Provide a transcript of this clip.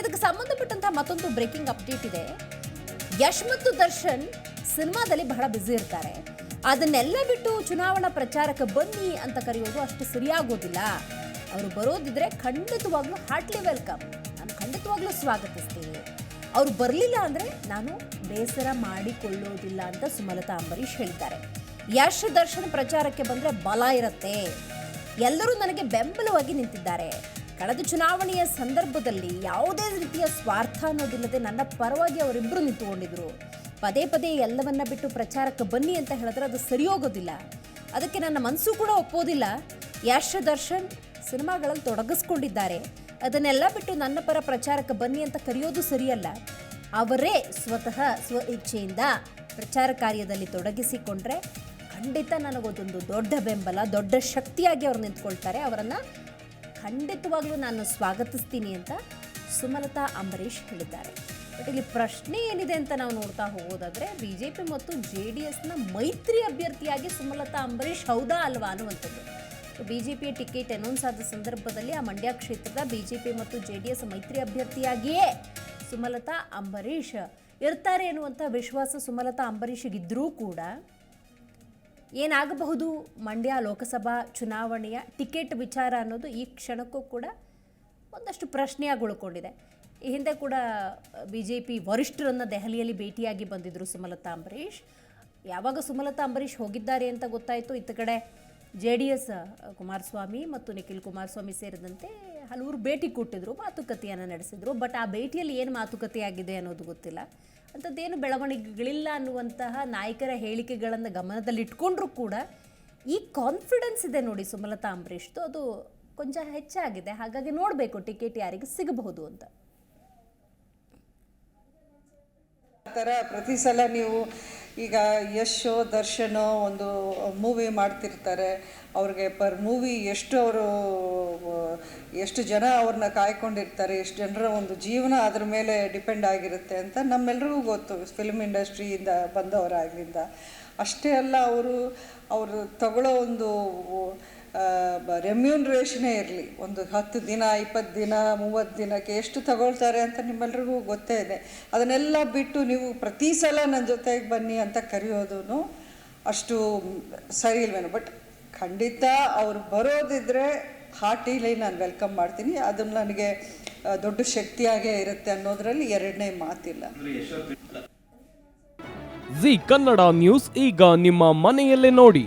ಇದಕ್ಕೆ ಸಂಬಂಧಪಟ್ಟಂತಹ ಮತ್ತೊಂದು ಬ್ರೇಕಿಂಗ್ ಅಪ್ಡೇಟ್ ಇದೆ. ಯಶ್ ಮತ್ತು ದರ್ಶನ್ ಸಿನಿಮಾದಲ್ಲಿ ಬಹಳ ಬ್ಯುಸಿ ಇರ್ತಾರೆ. ಅದನ್ನೆಲ್ಲ ಬಿಟ್ಟು ಚುನಾವಣಾ ಪ್ರಚಾರಕ್ಕೆ ಬನ್ನಿ ಅಂತ ಕರೆಯೋದು ಅಷ್ಟು ಸರಿಯಾಗೋದಿಲ್ಲ. ಅವರು ಬರೋದಿದ್ರೆ ಖಂಡಿತವಾಗ್ಲೂ ಹಾರ್ಟ್ಲಿ ವೆಲ್ಕಮ್ ನಾನು ಖಂಡಿತವಾಗ್ಲೂ ಸ್ವಾಗತಿಸ್ತೀನಿ. ಅವರು ಬರಲಿಲ್ಲ ಅಂದ್ರೆ ನಾನು ಬೇಸರ ಮಾಡಿಕೊಳ್ಳೋದಿಲ್ಲ ಅಂತ ಸುಮಲತಾ ಅಂಬರೀಷ್ ಹೇಳ್ತಾರೆ ಯಶ್ ದರ್ಶನ್ ಪ್ರಚಾರಕ್ಕೆ ಬಂದ್ರೆ ಬಲ ಇರುತ್ತೆ. ಎಲ್ಲರೂ ನನಗೆ ಬೆಂಬಲವಾಗಿ ನಿಂತಿದ್ದಾರೆ. ಕಳೆದ ಚುನಾವಣೆಯ ಸಂದರ್ಭದಲ್ಲಿ ಯಾವುದೇ ರೀತಿಯ ಸ್ವಾರ್ಥ ಅನ್ನೋದಿಲ್ಲದೆ ನನ್ನ ಪರವಾಗಿ ಅವರಿಬ್ಬರು ನಿಂತುಕೊಂಡಿದ್ರು. ಪದೇ ಪದೇ ಎಲ್ಲವನ್ನ ಬಿಟ್ಟು ಪ್ರಚಾರಕ್ಕೆ ಬನ್ನಿ ಅಂತ ಹೇಳಿದ್ರೆ ಅದು ಸರಿ ಹೋಗೋದಿಲ್ಲ. ಅದಕ್ಕೆ ನನ್ನ ಮನಸ್ಸು ಕೂಡ ಒಪ್ಪೋದಿಲ್ಲ. ಯಶ್ ದರ್ಶನ್ ಸಿನಿಮಾಗಳಲ್ಲಿ ತೊಡಗಿಸ್ಕೊಂಡಿದ್ದಾರೆ. ಅದನ್ನೆಲ್ಲ ಬಿಟ್ಟು ನನ್ನ ಪರ ಪ್ರಚಾರಕ್ಕೆ ಬನ್ನಿ ಅಂತ ಕರೆಯೋದು ಸರಿಯಲ್ಲ. ಅವರೇ ಸ್ವತಃ ಸ್ವ ಇಚ್ಛೆಯಿಂದ ಪ್ರಚಾರ ಕಾರ್ಯದಲ್ಲಿ ತೊಡಗಿಸಿಕೊಂಡ್ರೆ ಖಂಡಿತ ನನಗೊಂದೊಂದು ದೊಡ್ಡ ಬೆಂಬಲ, ದೊಡ್ಡ ಶಕ್ತಿಯಾಗಿ ಅವ್ರು ನಿಂತ್ಕೊಳ್ತಾರೆ. ಅವರನ್ನು ಖಂಡಿತವಾಗ್ಲೂ ನಾನು ಸ್ವಾಗತಿಸ್ತೀನಿ ಅಂತ ಸುಮಲತಾ ಅಂಬರೀಶ್ ಹೇಳಿದ್ದಾರೆ. ಬಟ್ ಇಲ್ಲಿ ಪ್ರಶ್ನೆ ಏನಿದೆ ಅಂತ ನಾವು ನೋಡ್ತಾ ಹೋಗೋದಾದ್ರೆ ಬಿ ಜೆ ಪಿ ಮತ್ತು ಜೆ ಡಿ ಎಸ್ನ ಮೈತ್ರಿ ಅಭ್ಯರ್ಥಿಯಾಗಿ ಸುಮಲತಾ ಅಂಬರೀಶ್ ಹೌದಾ ಅಲ್ವಾ ಅನ್ನುವಂಥದ್ದು. ಬಿ ಜೆ ಪಿಯ ಟಿಕೆಟ್ ಅನೌನ್ಸ್ ಆದ ಸಂದರ್ಭದಲ್ಲಿ ಆ ಮಂಡ್ಯ ಕ್ಷೇತ್ರದ ಬಿ ಜೆ ಪಿ ಮತ್ತು ಜೆ ಡಿ ಎಸ್ ಮೈತ್ರಿ ಅಭ್ಯರ್ಥಿಯಾಗಿಯೇ ಸುಮಲತಾ ಅಂಬರೀಶ್ ಇರ್ತಾರೆ ಎನ್ನುವಂಥ ವಿಶ್ವಾಸ ಸುಮಲತಾ ಅಂಬರೀಷಿಗಿದ್ದರೂ ಕೂಡ ಏನಾಗಬಹುದು? ಮಂಡ್ಯ ಲೋಕಸಭಾ ಚುನಾವಣೆಯ ಟಿಕೆಟ್ ವಿಚಾರ ಅನ್ನೋದು ಈ ಕ್ಷಣಕ್ಕೂ ಕೂಡ ಒಂದಷ್ಟು ಪ್ರಶ್ನೆಯಾಗಿ ಉಳ್ಕೊಂಡಿದೆ ಈ ಹಿಂದೆ ಕೂಡ ಬಿ ಜೆ ಪಿ ವರಿಷ್ಠರನ್ನು ದೆಹಲಿಯಲ್ಲಿ ಭೇಟಿಯಾಗಿ ಬಂದಿದ್ದರು ಸುಮಲತಾ ಅಂಬರೀಷ್. ಯಾವಾಗ ಸುಮಲತಾ ಅಂಬರೀಷ್ ಹೋಗಿದ್ದಾರೆ ಅಂತ ಗೊತ್ತಾಯಿತು. ಇತ್ತ ಕಡೆ ಜೆ ಡಿ ಎಸ್ ಕುಮಾರಸ್ವಾಮಿ ಮತ್ತು ನಿಖಿಲ್ ಕುಮಾರಸ್ವಾಮಿ ಸೇರಿದಂತೆ ಹಲವರು ಭೇಟಿ ಕೊಟ್ಟಿದ್ರು, ಮಾತುಕತೆಯನ್ನು ನಡೆಸಿದರು. ಬಟ್ ಆ ಭೇಟಿಯಲ್ಲಿ ಏನು ಮಾತುಕತೆ ಆಗಿದೆ ಅನ್ನೋದು ಗೊತ್ತಿಲ್ಲ. ಅಂಥದ್ದೇನು ಬೆಳವಣಿಗೆಗಳಿಲ್ಲ ಅನ್ನುವಂತಹ ನಾಯಕರ ಹೇಳಿಕೆಗಳನ್ನು ಗಮನದಲ್ಲಿಟ್ಕೊಂಡ್ರೂ ಕೂಡ ಈ ಕಾನ್ಫಿಡೆನ್ಸ್ ಇದೆ ನೋಡಿ ಸುಮಲತಾ ಅಂಬರೀಷ್ದು ಅದು ಕೊಂಚ ಹೆಚ್ಚಾಗಿದೆ. ಹಾಗಾಗಿ ನೋಡಬೇಕು ಟಿಕೆಟ್ ಯಾರಿಗೆ ಸಿಗಬಹುದು ಅಂತ. ಆ ಥರ ಪ್ರತಿ ಸಲ ನೀವು ಈಗ ಯಶೋ ದರ್ಶನೋ ಒಂದು ಮೂವಿ ಮಾಡ್ತಿರ್ತಾರೆ. ಅವ್ರಿಗೆ ಪರ್ ಮೂವಿ ಎಷ್ಟು ಅವರು, ಎಷ್ಟು ಜನ ಅವ್ರನ್ನ ಕಾಯ್ಕೊಂಡಿರ್ತಾರೆ, ಎಷ್ಟು ಜನರ ಒಂದು ಜೀವನ ಅದ್ರ ಮೇಲೆ ಡಿಪೆಂಡ್ ಆಗಿರುತ್ತೆ ಅಂತ ನಮ್ಮೆಲ್ರಿಗೂ ಗೊತ್ತು ಫಿಲ್ಮ್ ಇಂಡಸ್ಟ್ರಿಯಿಂದ ಬಂದವರಾಗಿಂದ ಅಷ್ಟೇ ಅಲ್ಲ, ಅವರು ಅವರು ತಗೊಳ್ಳೋ ಒಂದು ರೆಮ್ಯೂನ್ರೇಷನೇ ಇರಲಿ. ಒಂದು ಹತ್ತು ದಿನ, ಇಪ್ಪತ್ತು ದಿನ, ಮೂವತ್ತು ದಿನಕ್ಕೆ ಎಷ್ಟು ತಗೊಳ್ತಾರೆ ಅಂತ ನಿಮ್ಮೆಲ್ರಿಗೂ ಗೊತ್ತೇ ಇದೆ. ಅದನ್ನೆಲ್ಲ ಬಿಟ್ಟು ನೀವು ಪ್ರತಿ ಸಲ ನನ್ನ ಜೊತೆಗೆ ಬನ್ನಿ ಅಂತ ಕರೆಯೋದು ಅಷ್ಟು ಸರಿ ಇಲ್ವೇನು. ಬಟ್ ಖಂಡಿತ ಅವ್ರು ಬರೋದಿದ್ರೆ ಹಾರ್ಟಿಲಿ ನಾನು ವೆಲ್ಕಮ್ ಮಾಡ್ತೀನಿ. ಅದನ್ನು ನನಗೆ ದೊಡ್ಡ ಶಕ್ತಿಯಾಗೇ ಇರುತ್ತೆ ಅನ್ನೋದರಲ್ಲಿ ಎರಡನೇ ಮಾತಿಲ್ಲ. ಜಿ ಕನ್ನಡ ನ್ಯೂಸ್ ಈಗ ನಿಮ್ಮ ಮನೆಯಲ್ಲೇ ನೋಡಿ.